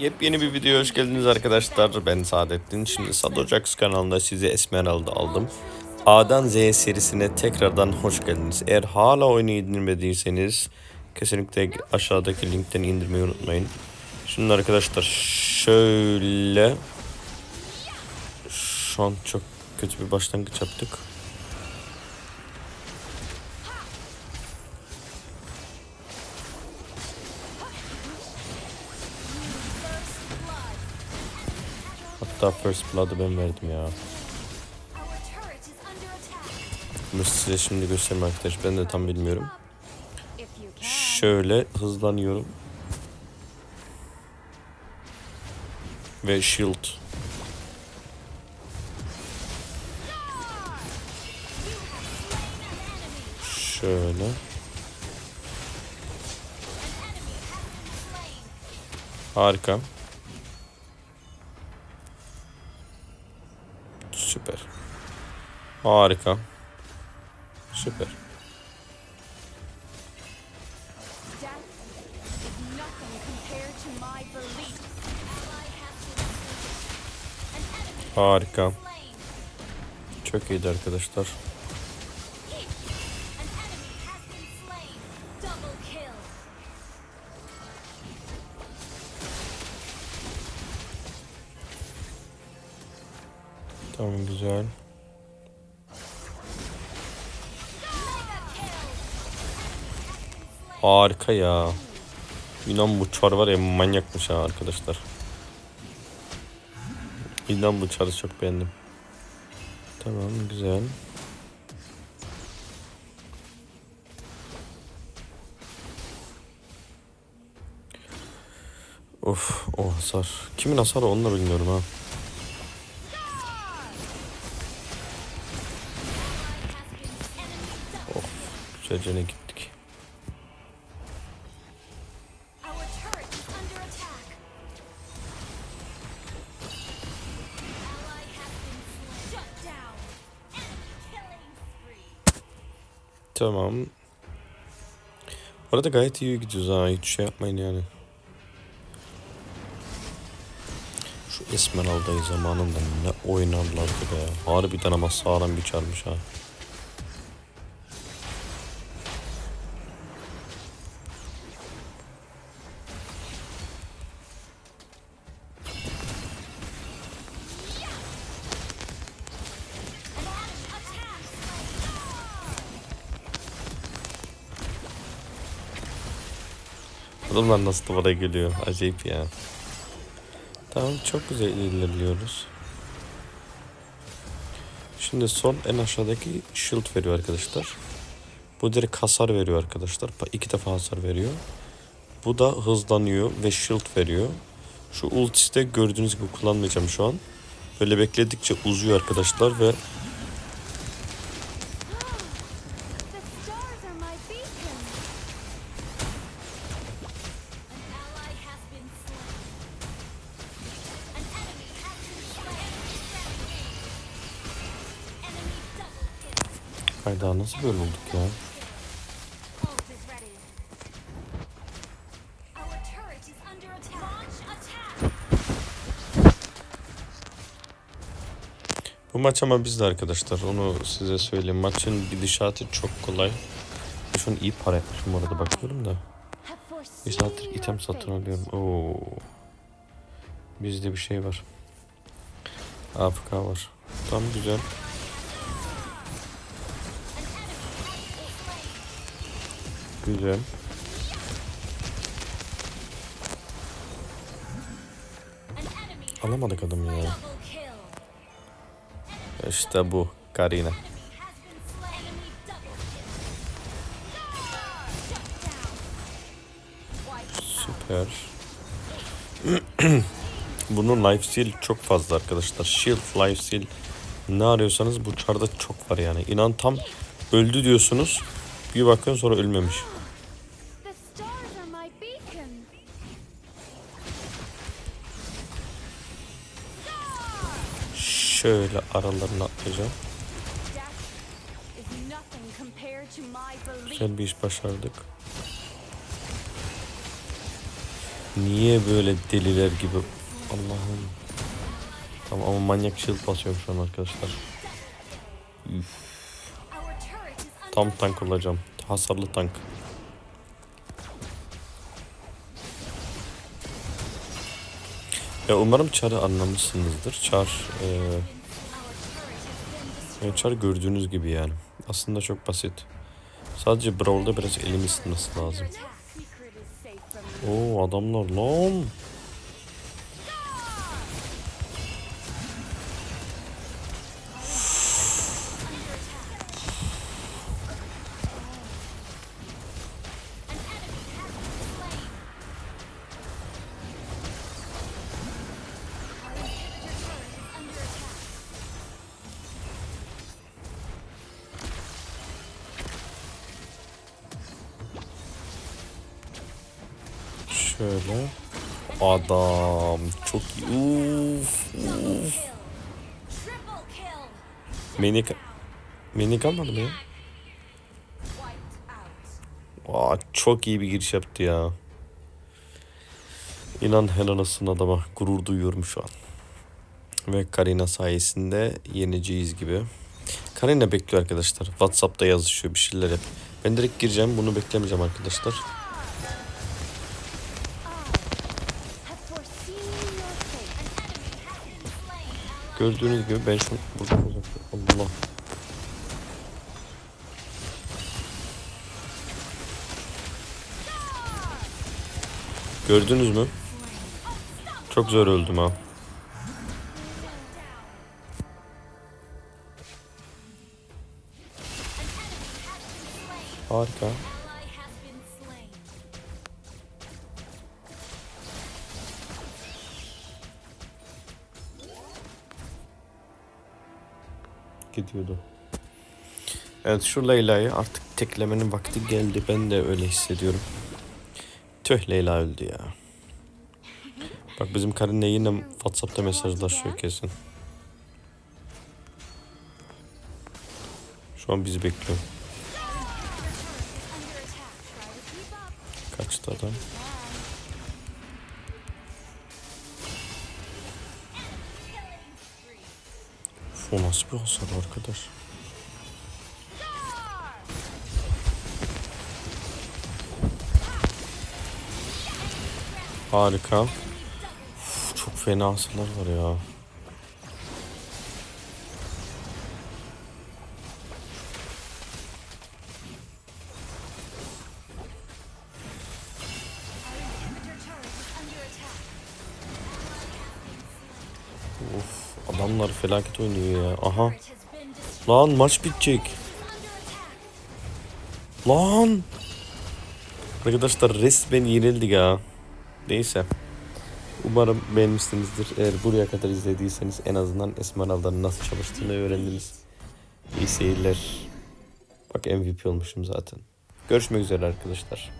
Yepyeni bir video hoş geldiniz arkadaşlar. Ben Saadettin. Şimdi Sadojax kanalında size Esmeralda aldım. A'dan Z'ye serisine tekrardan hoş geldiniz. Eğer hala oyunu indirmediyseniz kesinlikle aşağıdaki linkten indirmeyi unutmayın. Şimdi arkadaşlar şöyle şu an çok kötü bir başlangıç yaptık. Hatta First Blood'ı ben verdim ya. Bunu size şimdi göstereyim arkadaş. Ben de tam bilmiyorum. Şöyle hızlanıyorum. Ve shield. Şöyle. Harika. Süper. Harika. Süper. Harika. Çok iyiydi arkadaşlar. Tamam güzel. Harika ya. İnan bu çar var ya manyakmış ha arkadaşlar. İnan bu çarı çok beğendim. Tamam güzel. Of o hasar. Kimin hasarı onu da bilmiyorum ha. Killing spree. Tamam. Orada gayet iyi gidiyoruz ha. Hiç şey yapmayın yani. Şu Esmeralda'yı zamanında ne oynarlardı be. Harbiden ama sağlam bir çarmış ha. Adamlar nasıl duvara geliyor. Acayip ya. Tamam çok güzel ilerliyoruz. Şimdi son en aşağıdaki shield veriyor arkadaşlar. Bu direkt hasar veriyor arkadaşlar. İki defa hasar veriyor. Bu da hızlanıyor ve shield veriyor. Şu ultisi de gördüğünüz gibi kullanmayacağım şu an. Böyle bekledikçe uzuyor arkadaşlar ve Hayda nasıl böyle olduk ya? Bu maç ama bizde arkadaşlar. Onu size söyleyeyim. Maçın gidişatı çok kolay. Şu an iyi para yapmışım orada bakıyorum da. Bir saattir item satın alıyorum. Oo. Bizde bir şey var. AFK var. Tam güzel. Has Alamadık adamı ya. İşte bu. Karina. Süper. Bunun life steal çok fazla arkadaşlar. Shield, life steal ne arıyorsanız bu çarda çok var yani. İnan tam öldü diyorsunuz. Bir bakın sonra ölmemiş. Şöyle aralarına belief. Güzel bir iş başardık. Niye böyle deliler gibi? Allah'ım. Tamam ama manyak shield basıyorum şu an arkadaşlar. Üf, tam tank olacağım. Hasarlı tank. Ya umarım Char'ı anlamışsınızdır. Char, e, Char gördüğünüz gibi yani. Aslında çok basit. Sadece Brawl'da biraz elim ısınması lazım. Oo adamlar lan. Şöyle. Adam çok iyi. Uf, uf. Mini, mini kalmadı mı ya? Aa, çok iyi bir giriş yaptı ya. İnan helal olsun adama. Gurur duyuyorum şu an. Ve Karina sayesinde yeneceğiz gibi. Karina bekliyor arkadaşlar. Whatsapp'ta yazışıyor bir şeyler yap. Ben direkt gireceğim. Bunu beklemeyeceğim arkadaşlar. Gördüğünüz gibi ben şu buradan uzakta. Allah. Gördünüz mü? Çok zor öldüm ha. Harika. Gidiyordu. Evet şu Leyla'yı artık teklemenin vakti geldi. Ben de öyle hissediyorum. Tüh Leyla öldü ya. Bak bizim Karine yine Whatsapp'ta mesajlaşıyor kesin. Şu an bizi bekliyor. Kaçtı adam. O nasıl bir hasar arkadaş? Harika. Uf, çok fena hasarlar var ya. Adamlar felaket oynuyor ya. Aha. Lan maç bitecek. Lan. Arkadaşlar resmen yenildik ya. Neyse. Umarım beğenmişsinizdir. Eğer buraya kadar izlediyseniz en azından Esmeralda'nın nasıl çalıştığını öğrendiniz. İyi seyirler. Bak MVP olmuşum zaten. Görüşmek üzere arkadaşlar.